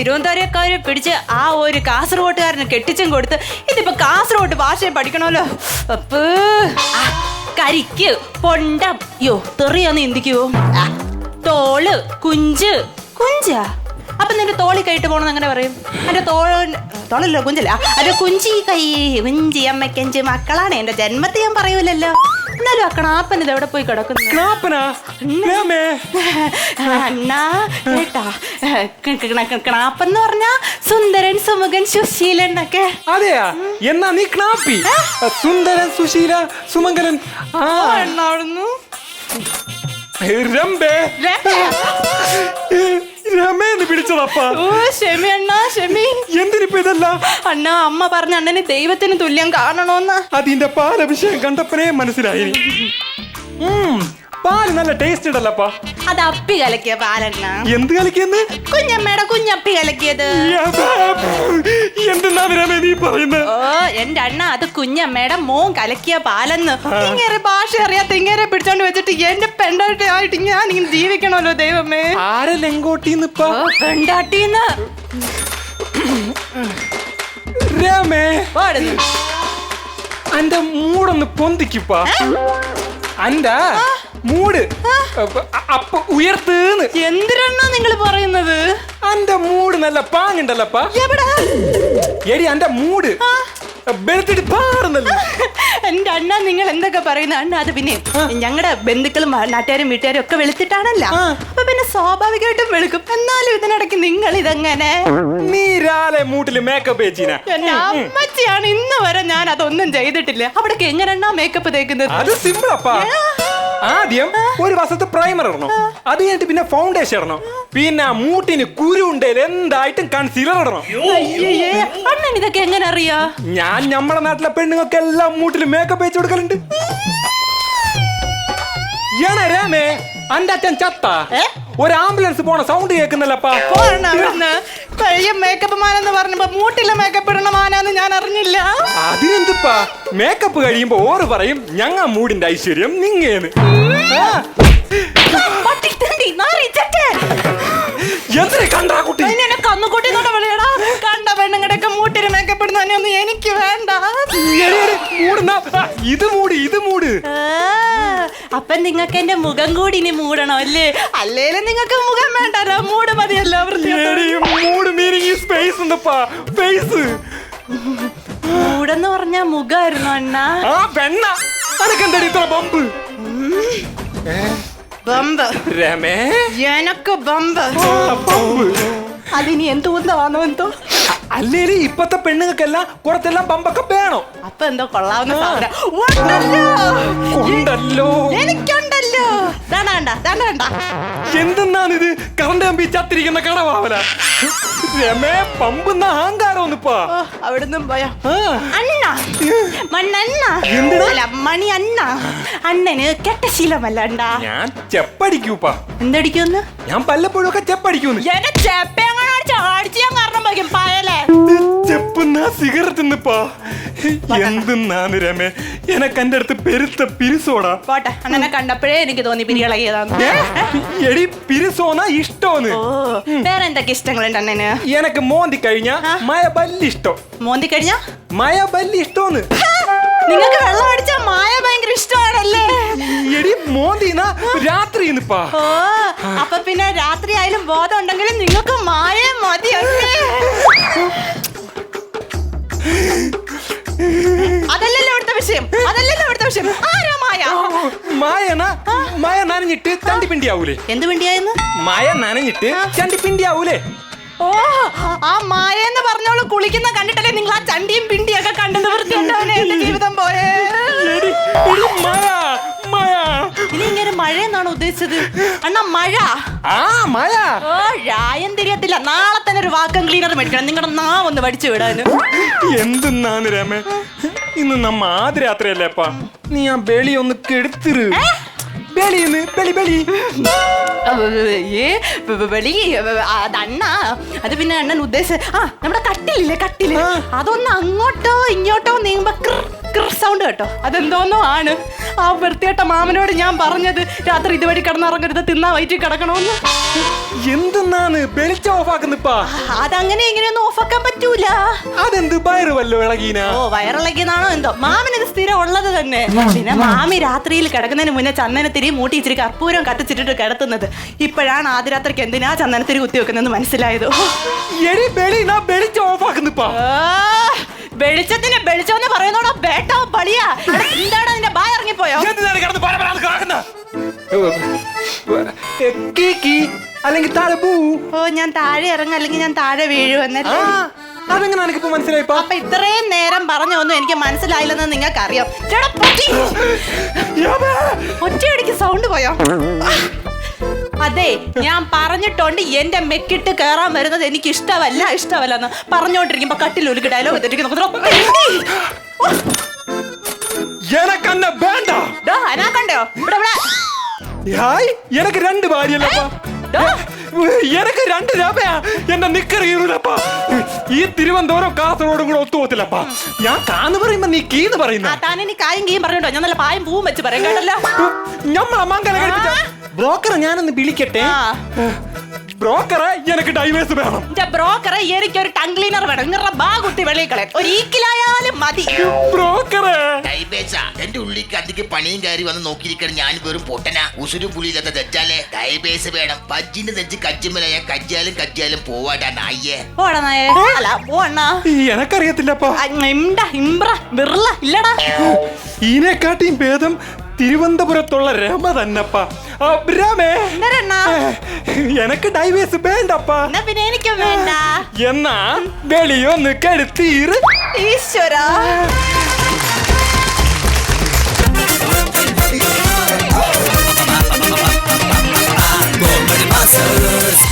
തിരുവനന്തപുരക്കാരെ പിടിച്ച് ആ ഒരു കാസർഗോട്ടുകാരന് കെട്ടിച്ചും കൊടുത്ത് ഇതിപ്പോ കാസർഗോട്ട് ഭാഷ പഠിക്കണമല്ലോ. കരിക്ക് പൊണ്ടം യോ തെറിയാന്ന് ഇന്തിക്കുവോ തോൾ കുഞ്ച്. കുഞ്ചാ? അപ്പൊ നിന്റെ തോളി കൈയിട്ട് പോണെന്ന് അങ്ങനെ പറയും? എന്റെ തോള തോളല്ലോ കുഞ്ചല്ല. അത് കുഞ്ചി കൈ കുഞ്ചി അമ്മയ്ക്കഞ്ച് മക്കളാണ്. എന്റെ ജന്മത്തെ ഞാൻ പറയൂലല്ലോ. എന്നാലും ആ ക്ലാപ്പൻ ഇത് എവിടെ പോയി കിടക്കുന്നു ക്ലാപ്പനാ അണ്ണാ കേട്ടാ കണാപ്പെന്ന് പറഞ്ഞാ സുന്ദരൻ സുമുഖൻ സുശീലൻ ഒക്കെ അതെയാ? എന്നാ നീ ക്ലാപ്പി സുന്ദരൻ സുശീല സുമംഗലൻ ആ. എണ്ണാവുന്നു രംബേ രമേന്ന് പിടിച്ചതപ്പാ ഓ ഷെമി അണ്ണാ ഷെമി. എന്തിനിപ്പോ ഇതല്ല? അണ്ണാ അമ്മ പറഞ്ഞ അണ്ണനെ ദൈവത്തിന് തുല്യം കാണണോന്ന് അതിന്റെ പാലഭിഷേകം കണ്ടപ്പനെ മനസ്സിലായി. പാൽ നല്ല ടേസ്റ്റ് ഉണ്ടല്ലപ്പാ. അത് അപ്പി കലക്കിയ പാലല്ല. എന്ത് കലക്കിയെന്ന്? കുഞ്ഞമ്മയുടെ കുഞ്ഞപ്പി കലക്കിയത്. എന്തെന്നാ രമേ നീ പറയുന്നത് ഓ എന്റെ അണ്ണ അത് കുഞ്ഞമ്മയുടെ മോൻ കലക്കിയ പാലെന്ന്. ഇങ്ങനെ ഭാഷ അറിയാത്ത ഇങ്ങനെ പിടിച്ചോണ്ട് വെച്ചിട്ട് എന്റെ പെണ്ടാട്ടി ആയിട്ട് ഞാൻ ഇങ്ങനെ ജീവിക്കണമല്ലോ ദൈവമേ. ആരെ ലെങ്കോട്ടിന്നിപ്പാ ഓ പെണ്ടാട്ടിന്ന് രമേ. പാടുന്നു അന്റെ മൂടൊന്ന് പൊന്തിക്കുപ്പാ അന്റെ മൂട്. അപ്പ- ഉയർത്തേന്ന് എന്തിനാണോ നിങ്ങൾ പറയുന്നത്? അന്റെ മൂട് നല്ല പാങ്ങുണ്ടല്ലപ്പാ. എടി അന്റെ മൂട്. ബെടുത്തിട്ട് പാറുന്നല്ലോ? എന്റെ അണ്ണ നിങ്ങൾ എന്തൊക്കെ പറയുന്ന അണ്ണ അത് പിന്നെ ഞങ്ങളുടെ ബന്ധുക്കളും നാട്ടുകാരും വീട്ടുകാരും ഒക്കെ വെളുത്തിട്ടാണല്ല. അപ്പൊ പിന്നെ സ്വാഭാവികമായിട്ടും വെളുക്കും. എന്നാലും ഇതിനിടയ്ക്ക് നിങ്ങൾ ഇതെങ്ങനെ നീ രാലെ മൂട്ടിൽ മേക്കപ്പ് വെച്ചിന എന്റെ അമ്മച്ചിയാണ് ഇന്ന് വരെ ഞാൻ അതൊന്നും ചെയ്തിട്ടില്ല. അവിടേക്ക് എങ്ങനെ മേക്കപ്പ് തേക്കുന്നത്? അത് സിമ്പിൾ അപ്പാ. ആദ്യം ഒരു വശത്ത് പ്രൈമർ ഇടണം. അത് കഴിഞ്ഞിട്ട് പിന്നെ ഫൗണ്ടേഷൻ ഇടണം. പിന്നെ മൂട്ടിന് കുരു ഉണ്ടേൽ എന്തായിട്ടും കൺസീലർ ഇടണം. അയ്യേ. അണ്ണൻ ഇതൊക്കെ എങ്ങനെ അറിയാ? ഞാൻ നമ്മുടെ നാട്ടിലെ പെണ്ണുങ്ങൾക്ക് എല്ലാം മൂട്ടിൽ മേക്കപ്പ് വെച്ച് കൊടുക്കലുണ്ട് ഏണ രാമേ അന്റെ അച്ഛൻ ചത്ത? ഒരു ആംബുലൻസ് പോണ സൗണ്ട് കേൾക്കുന്നല്ലപ്പാ. പഴയ മേക്കപ്പ് മാനെന്ന് പറഞ്ഞപ്പോ മൂട്ടില്ല മേക്കപ്പ് ഇടണ മാനാന്ന് ഞാൻ അറിഞ്ഞില്ല. അതിനെന്തിപ്പാ? മേക്കപ്പ് കഴിയുമ്പോ ഓറ് പറയും ഞങ്ങ മൂടിന്റെ ഐശ്വര്യം നിങ്ങേന്ന്. എന്തിനെ കണ്ടാ കുട്ടി? കന്നുകുട്ടി വിളിയടാ. കണ്ട പെണ്ണുങ്ങളുടെയൊക്കെ മൂട്ടിന് മേക്കപ്പ് ഇടുന്നതിനൊന്നും എനിക്ക് വേണ്ട. എടി, എടി, മൂടുന്ന ഇത് മൂട് ഇത് മൂട്. അപ്പൊ നിങ്ങൾക്ക് എന്റെ മുഖം കൂടി ഇനി മൂടണം അല്ലേ? അല്ലേലും നിങ്ങൾക്ക് മുഖം വേണ്ടല്ലോ മൂട് മതിയല്ലോ മീനിങ് സ്പേസ് ഉണ്ടപ്പാ. സ്പേസ് മൂടെന്ന് പറഞ്ഞ മുഖമായിരുന്നു അണ്ണാ. ആ പെണ്ണ ഇത്ര ബമ്പ് ബമ്പ് രമേ. എനക്ക് ബമ്പ് ആ, ബമ്പ് അതിനി എന്തോന്നാണോ എന്തോ? അല്ലേലും ഇപ്പത്തെ പെണ്ണുങ്ങൾക്കെല്ലാം കുറച്ചെല്ലാം പമ്പൊക്കെ വേണം. അപ്പൊ എന്തോ കൊള്ളാവുന്ന സാധനം. ഉണ്ടല്ലോ. എനിക്കുണ്ടല്ലോ. എന്തെന്നാണിത്? കറണ്ട് കമ്പി ചത്തിരിക്കുന്ന കടവാവല. രമേ പമ്പുന്ന അഹങ്കാരം ഒന്നിപ്പാ അവിടുന്ന് പോയാ. അണ്ണ മണ്ണണ്ണ? അല്ല മണി അണ്ണ. അണ്ണന് കെട്ട ശീലമല്ല ഞാൻ ചെപ്പടിക്കൂപ്പാ എന്തടിക്കുന്ന്? ഞാൻ പലപ്പോഴും ഒക്കെ ചെപ്പടിക്കുന്നു. എന്നെ ചെപ്പങ്ങനെ അടിച്ച് ഞാൻ കാരണം വയ്ക്കും പയലേ. ചെപ്പുന്ന സിഗരറ്റ് നിപ്പാ എന്തെന്നാണ് രമേ? എനക്ക് എന്റെ അടുത്ത് പെരുത്ത പിരിസോടാ. പോട്ടെ അങ്ങനെ കണ്ടപ്പോഴേ എനിക്ക് തോന്നി പിരികളകിയതാന്ന് ഏ? എടി പിരിസോന ഇഷ്ടോന്ന്. വേറെ എന്തൊക്കെ ഇഷ്ടങ്ങളുണ്ട് അണ്ണന്? എനക്ക് മോന്തി കഴിഞ്ഞ. മയ ബല്ലി ഇഷ്ടം. മോന്തി കഴിഞ്ഞ? മയ ബല്ലി ഇഷ്ടോന്ന്. നിങ്ങൾക്ക് വെള്ളം അടിച്ച മായ ഭയങ്കര ഇഷ്ടമാണല്ലേ? എടി മോന്തിന രാത്രി നിപ്പാ ഓ അപ്പൊ പിന്നെ രാത്രി ആയാലും ബോധം ഉണ്ടെങ്കിലും നിങ്ങൾക്ക് മായ മതിയല്ലേ? അതല്ലല്ലോ ഇവിടുത്തെ വിഷയം. അതല്ലല്ലോ ഇവിടുത്തെ വിഷയം. ആരാ മായ? മായ മായ നനഞ്ഞിട്ട് ചണ്ടിപ്പിണ്ടി ആവൂലേ എന്ത് പിണ്ടിയായിരുന്നു മായ നനഞ്ഞിട്ട് ചണ്ടിപ്പിണ്ടി ആവൂലേ ഓ ആ മായ എന്ന് പറഞ്ഞോളൂ കുളിക്കുന്ന കണ്ടിട്ടല്ലേ നിങ്ങൾ ആ ചണ്ടിയും പിണ്ടിയൊക്കെ കണ്ടത് വൃത്തിയുണ്ടാവനെ എന്റെ ജീവിതം പോയേ. ഉദ്ദേശിച്ചത്? അണ്ണാ മഴ. ആ മഴ. ഓ രായം തിരിയത്തില്ല. നാളെ തന്നെ ഒരു വാക്കം ക്ലീനർ മേടിക്കണം. നിങ്ങളുടെ നാ ഒന്ന് പഠിച്ചു വിടാന്. എന്തെന്നാന്ന് രമേ? ഇന്ന് നമ്മ ആദ്യ രാത്രിയല്ലേപ്പാ നീ ആ ബെളി ഒന്ന് കെടുത്തിരു ബെളിന്ന് ബെളി ബെളി. ഏ വ- വ- വെളി അത് അണ്ണ. അത് പിന്നെ അണ്ണൻ ഉദ്ദേശിച്ച ആ നമ്മുടെ കട്ടിലില്ലേ കട്ടിൽ? അതൊന്ന് അങ്ങോട്ടോ ഇങ്ങോട്ടോ നീങ്ങുമ്പോ സൗണ്ട് കേട്ടോ. അതെന്തോന്നോ ആണ്. ആ വൃത്തിയേട്ട മാമനോട് ഞാൻ പറഞ്ഞത് രാത്രി ഇതുവഴി കിടന്നിറങ്ങരുത് തിന്നാ വയറ്റിൽ കിടക്കണമെന്ന് എന്തെന്നാണ്? വെളിച്ചം ഓഫാക്കുന്നിപ്പാ. അതങ്ങനെ ഇങ്ങനെയൊന്നും ഓഫാക്കാൻ പറ്റൂല. അതെന്ത് വയറുവല്ലോ വല്ലോ ഇളകീന? ഓ വയറിളക്കിയതാണോ എന്തോ? മാമന് ഇത് സ്ഥിരം ഉള്ളത് തന്നെ. പിന്നെ മാമി രാത്രിയിൽ കിടക്കുന്നതിന് മുന്നേ ചന്ദനത്തിരി മൂട്ടി ഇച്ചിരി കർപ്പൂരം കത്തിച്ചിട്ടിട്ട് കിടത്തുന്നത്. ഇപ്പോഴാണ് ആദ്യ രാത്രിക്ക് എന്തിനാ ചന്ദനത്തിരി കുത്തി വെക്കുന്നതെന്ന് മനസ്സിലായത്. എടി വെളിച്ചം ഓഫാക്കുന്നിപ്പാ. ആ, വെളിച്ചത്തിന് വെളിച്ചം എന്ന് പറയുന്നോടോ ബേട്ടോ പളിയാ എടാ, എന്താണ് നിന്റെ ബാ ഇറങ്ങിപ്പോയോ? എന്തിനാണ് കിടന്ന് പര പരാന്ന് കാക്കുന്ന? ഏ, കീ, കീ. അല്ലെങ്കിൽ താഴെ പൂ. ഓ ഞാൻ താഴെ ഇറങ്ങും അല്ലെങ്കിൽ ഞാൻ താഴെ വീഴുവെന്നല്ലേ അതെങ്ങനെ എനിക്കിപ്പോ മനസ്സിലായി അപ്പൊ ഇത്രയും നേരം പറഞ്ഞൊന്നും എനിക്ക് മനസ്സിലായില്ലെന്ന് നിങ്ങൾക്ക് അറിയാം യാബേ. ഒറ്റയടിക്ക് സൗണ്ട് പോയോ? അതെ ഞാൻ പറഞ്ഞിട്ടുണ്ട് എന്റെ മെക്കിട്ട് കേറാൻ വരുന്നത് എനിക്ക് ഇഷ്ടമല്ല ഇഷ്ടമല്ല എന്ന് പറഞ്ഞോണ്ടിരിക്കുമ്പോ കട്ടിലൊരുക്ക് ഡയലോഗ് എനക്കന്നെ വേണ്ട. കണ്ടോ ഇവിടെ ഇവിടെ. ഹായ് എനക്ക് രണ്ട് ഭാര്യല്ലപ്പാ ഡോ. എനക്ക് രണ്ട് രൂപയാ എന്റെ നിക്കർ കീറൂലപ്പാ ഈ തിരുവനന്തപുരം കാസർഗോഡും കൂടെ ഒത്തുപോത്തില്ലപ്പാ ഞാൻ കാന്ന് പറയുമ്പോ നീ കീന്ന് പറയുന്ന. ഞാൻ നല്ല പായും പൂവും വെച്ച് പറയാം കേട്ടല്ലോ. ഞമ്മളെ മംഗലം കഴിപ്പിച്ച ബ്രോക്കറെ ഞാനൊന്ന് വിളിക്കട്ടെ? ബ്രോക്കറെ എനിക്ക് ഡൈവേഴ്സ് വേണം. എന്റെ ബ്രോക്കറെ എനിക്കൊരു ടങ് ക്ലീനർ വേണം. നിങ്ങളുടെ ബാ കുത്തി വെളിയിൽ കളയാൻ ഒരു ഈക്കിലായാലും മതി. ബ്രോക്കറെ. ഡൈബേസ എന്റെ ഉള്ളിക്ക് അധികം പണിയും കയറി വന്ന് നോക്കിയിരിക്കണം ഞാൻ വെറും പൊട്ടന. ഉസുരു പുളിയില്ലാത്ത തെറ്റാലേ. ഡൈബേസ് വേണം. പജ്ജിന്റെ നെഞ്ച് കജ്ജിമലയ. കജ്ജാലും കജ്ജാലും പോവാടാ നായേ പോടാ നായേ. അല്ല പോണ്ണാ എനക്കറിയത്തില്ലപ്പാ. ഇമ്പ്ര ഇല്ലടാ. ഇതിനെക്കാട്ടിയും ഭേദം തിരുവനന്തപുരത്തുള്ള രമ തന്നപ്പാ. രമേ. എനക്ക് ഡൈവേഴ്സ് വേണ്ടപ്പാ. എന്നാ പിന്നെ എനിക്കും വേണ്ട. എന്നാ വെളിയൊന്ന് കെടുത്തീറ് ഈശ്വരാ. Comedy Masters